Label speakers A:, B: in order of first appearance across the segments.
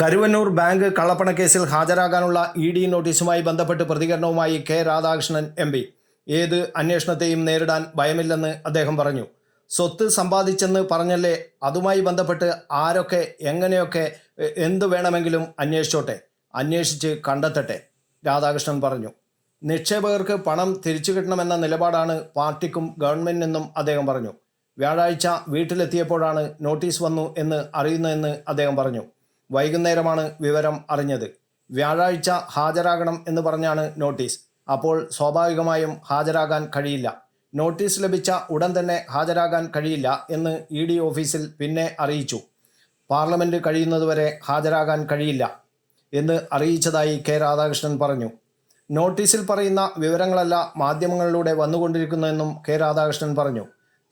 A: Karuvannur bank കള്ളപ്പണ കേസിൽ ഹാജരാകാനുള്ള E D നോട്ടീസുമായി ബന്ധപ്പെട്ട് പ്രതികരണവുമായി കെ രാധാകൃഷ്ണൻ എം പി. ഏത് അന്വേഷണത്തെയും നേരിടാൻ ഭയമില്ലെന്ന് അദ്ദേഹം പറഞ്ഞു. സ്വത്ത് സമ്പാദിച്ചെന്ന് പറഞ്ഞല്ലേ അതുമായി ബന്ധപ്പെട്ട് ആരൊക്കെ എങ്ങനെയൊക്കെ എന്തു വേണമെങ്കിലും അന്വേഷിച്ചോട്ടെ. അന്വേഷിച്ച് കണ്ടെത്തട്ടെ രാധാകൃഷ്ണൻ പറഞ്ഞു. നിക്ഷേപകർക്ക് പണം തിരിച്ചു കിട്ടണമെന്ന നിലപാടാണ് പാർട്ടിക്കും ഗവൺമെന്റിനെന്നും അദ്ദേഹം പറഞ്ഞു. വ്യാഴാഴ്ച വീട്ടിലെത്തിയപ്പോഴാണ് നോട്ടീസ് വന്നു എന്ന് അറിയുന്നതെന്ന് അദ്ദേഹം പറഞ്ഞു. വൈകുന്നേരമാണ് വിവരം അറിഞ്ഞത്. വ്യാഴാഴ്ച ഹാജരാകണം എന്ന് പറഞ്ഞാണ് നോട്ടീസ്. അപ്പോൾ സ്വാഭാവികമായും ഹാജരാകാൻ കഴിയില്ല. നോട്ടീസ് ലഭിച്ച ഉടൻ തന്നെ ഹാജരാകാൻ കഴിയില്ല എന്ന് ഇ ഡി ഓഫീസിൽ പിന്നെ അറിയിച്ചു. പാർലമെന്റ് കഴിയുന്നതുവരെ ഹാജരാകാൻ കഴിയില്ല എന്ന് അറിയിച്ചതായി കെ രാധാകൃഷ്ണൻ പറഞ്ഞു. നോട്ടീസിൽ പറയുന്ന വിവരങ്ങളല്ല മാധ്യമങ്ങളിലൂടെ വന്നുകൊണ്ടിരിക്കുന്നതെന്നും കെ രാധാകൃഷ്ണൻ പറഞ്ഞു.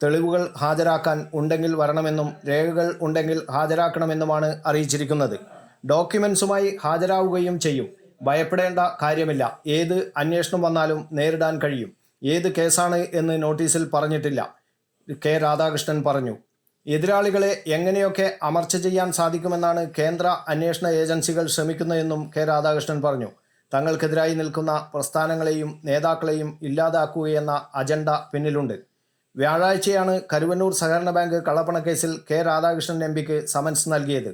A: തെളിവുകൾ ഹാജരാക്കാൻ ഉണ്ടെങ്കിൽ വരണമെന്നും രേഖകൾ ഉണ്ടെങ്കിൽ ഹാജരാക്കണമെന്നുമാണ് അറിയിച്ചിരിക്കുന്നത്. ഡോക്യുമെന്റ്സുമായി ഹാജരാവുകയും ചെയ്യും. ഭയപ്പെടേണ്ട കാര്യമില്ല. ഏത് അന്വേഷണം വന്നാലും നേരിടാൻ കഴിയും. ഏത് കേസാണ് എന്ന് നോട്ടീസിൽ പറഞ്ഞിട്ടില്ല. കെ. രാധാകൃഷ്ണൻ പറഞ്ഞു. എതിരാളികളെ എങ്ങനെയൊക്കെ അമർച്ച ചെയ്യാൻ സാധിക്കുമെന്നാണ് കേന്ദ്ര അന്വേഷണ ഏജൻസികൾ ശ്രമിക്കുന്നതെന്നും കെ. രാധാകൃഷ്ണൻ പറഞ്ഞു. തങ്ങൾക്കെതിരായി നിൽക്കുന്ന പ്രസ്ഥാനങ്ങളെയും നേതാക്കളെയും ഇല്ലാതാക്കുകയെന്ന അജണ്ട പിന്നിലുണ്ട്. വ്യാഴാഴ്ചയാണ് കരുവന്നൂർ സഹകരണ ബാങ്ക് കള്ളപ്പണക്കേസിൽ കെ രാധാകൃഷ്ണൻ എം പിക്ക് സമൻസ് നൽകിയത്.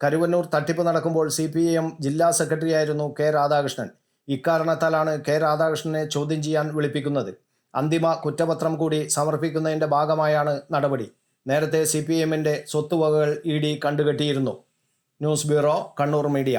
A: കരുവന്നൂർ തട്ടിപ്പ് നടക്കുമ്പോൾ സി പി എം ജില്ലാ സെക്രട്ടറിയായിരുന്നു കെ രാധാകൃഷ്ണൻ. ഇക്കാരണത്താലാണ് കെ രാധാകൃഷ്ണനെ ചോദ്യം ചെയ്യാൻ വിളിപ്പിക്കുന്നത്. അന്തിമ കുറ്റപത്രം കൂടി സമർപ്പിക്കുന്നതിന്റെ ഭാഗമായാണ് നടപടി. നേരത്തെ സി പി എമ്മിന്റെ സ്വത്തുവകകൾ E D കണ്ടുകെട്ടിയിരുന്നു. News bureau Kannur media.